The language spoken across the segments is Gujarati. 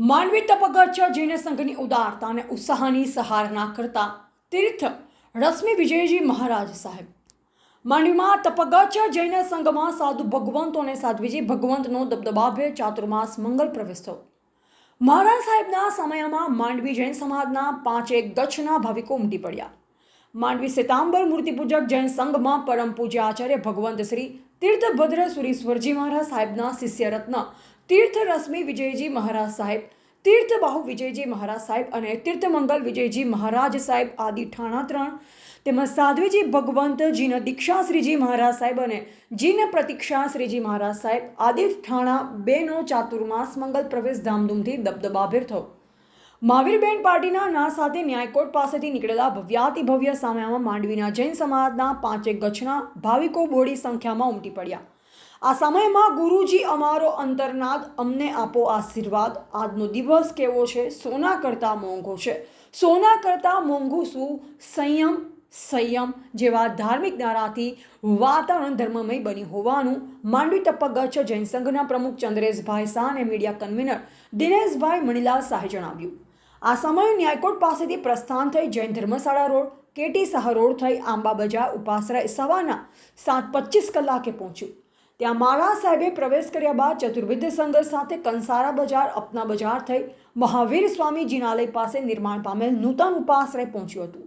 માંડવી તપગચ્છ જૈન સંઘની ઉદારતા અને ઉત્સાહની સહારણા કરતા તીર્થ રશ્મિ વિજયજી મહારાજ સાહેબ. માંડવીમાં તપગચ્છ જૈન સંઘમાં સાધુ ભગવંતો અને સાધ્વીજી ભગવંતનો દબદબાભે ચાતુર્માસ મંગલ પ્રવેશ થયો. મહારાજ સાહેબના સમયમાં માંડવી જૈન સમાજના પાંચેક ગચ્છના ભાવિકો ઉમટી પડ્યા. માંડવી શ્વેતાંબર મૂર્તિપૂજક જૈન સંઘમાં પરમ પૂજ્ય આચાર્ય ભગવંત શ્રી તીર્થભદ્ર સુરીશ્વરજી મહારાજ સાહેબના શિષ્ય રત્ન તીર્થ રશ્મિ વિજયજી મહારાજ સાહેબ તીર્થબાહુ વિજયજી મહારાજ સાહેબ અને તીર્થમંગલ વિજયજી મહારાજ સાહેબ આદિ ઠાણા ત્રણ, તેમજ સાધ્વીજી ભગવંત, જીન દીક્ષા શ્રીજી મહારાજ સાહેબ અને જીન પ્રતિક્ષા શ્રીજી મહારાજ સાહેબ આદિ ઠાણા બેનો ચાતુર્માસ મંગલ પ્રવેશ ધામધૂમથી દબદબાભેર થયો. મહાવીરબેન પાર્ટીના ના સાથે ન્યાયકોર્ટ પાસેથી નીકળેલા ભવ્યાતિ ભવ્ય સામ્યામાં માંડવીના જૈન સમાજના પાંચેક ગચ્છના ભાવિકો બોડી સંખ્યામાં ઉમટી પડ્યા. આ સમયમાં ગુરુજી અમારો અંતરનાદ અમને આપો આશીર્વાદ. આજનો દિવસ કેવો છે? સોના કરતાં મોંઘો છે. સોના કરતાં મોંઘું શું? સંયમ સંયમ જેવા ધાર્મિક નારાથી વાતાવરણ ધર્મમય બની હોવાનું માંડવી ટપ્પગચ્છ જૈન સંઘના પ્રમુખ ચંદ્રેશભાઈ શાહ અને મીડિયા કન્વીનર દિનેશભાઈ મણીલાલ શાહે જણાવ્યું. આ સમયે ન્યાયકોર્ટ પાસેથી પ્રસ્થાન થઈ જૈન ધર્મશાળા રોડ, કેટી શાહ રોડ થઈ આંબા બજાર ઉપાસરાય સવારના સાત પચીસ કલાકે પહોંચ્યું. ત્યાં માળા સાહેબે પ્રવેશ કર્યા બાદ ચતુર્વિધ સંઘર્ષ સાથે કંસારા બજાર, અપના બજાર થઈ મહાવીર સ્વામી જિનાલય પાસે નિર્માણ પામેલ નૂતન ઉપાશ્રય પહોંચ્યું હતું.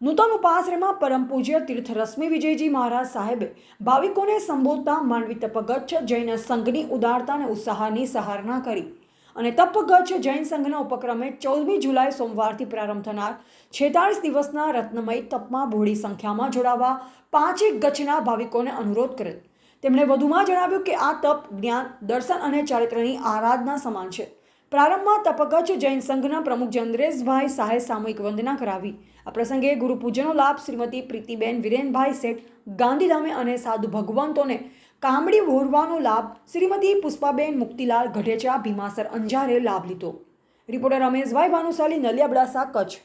નૂતન ઉપાશ્રયમાં પરમ પૂજ્ય તીર્થ રશ્મિ વિજયજી મહારાજ સાહેબે ભાવિકોને સંબોધતા માંડવી તપગચ્છ જૈન સંઘની ઉદારતા અને ઉત્સાહની સહારણા કરી અને તપગચ્છ જૈન સંઘના ઉપક્રમે ચૌદમી જુલાઈ સોમવારથી પ્રારંભ થનાર છેતાળીસ દિવસના રત્નમય તપમાં બહોળી સંખ્યામાં જોડાવા પાંચેક ગચ્છના ભાવિકોને અનુરોધ કરેલ તેમણે વધુમાં જણાવ્યું કે આ તપ જ્ઞાન, દર્શન અને ચારિત્રની આરાધના સમાન છે. પ્રારંભમાં તપકચ્છ જૈન સંઘના પ્રમુખ ચંદ્રેશભાઈ શાહે સામૂહિક વંદના કરાવી. આ પ્રસંગે ગુરુપૂજનનો લાભ શ્રીમતી પ્રીતિબેન વિરેનભાઈ શેઠ, ગાંધીધામે અને સાધુ ભગવંતોને કામડી વોરવાનો લાભ શ્રીમતી પુષ્પાબેન મુક્તિલાલ ગઢેચા, ભીમાસર અંજારે લાભ લીધો. રિપોર્ટર રમેશભાઈ ભાનુશાલી નલિયાબડાસા કચ્છ.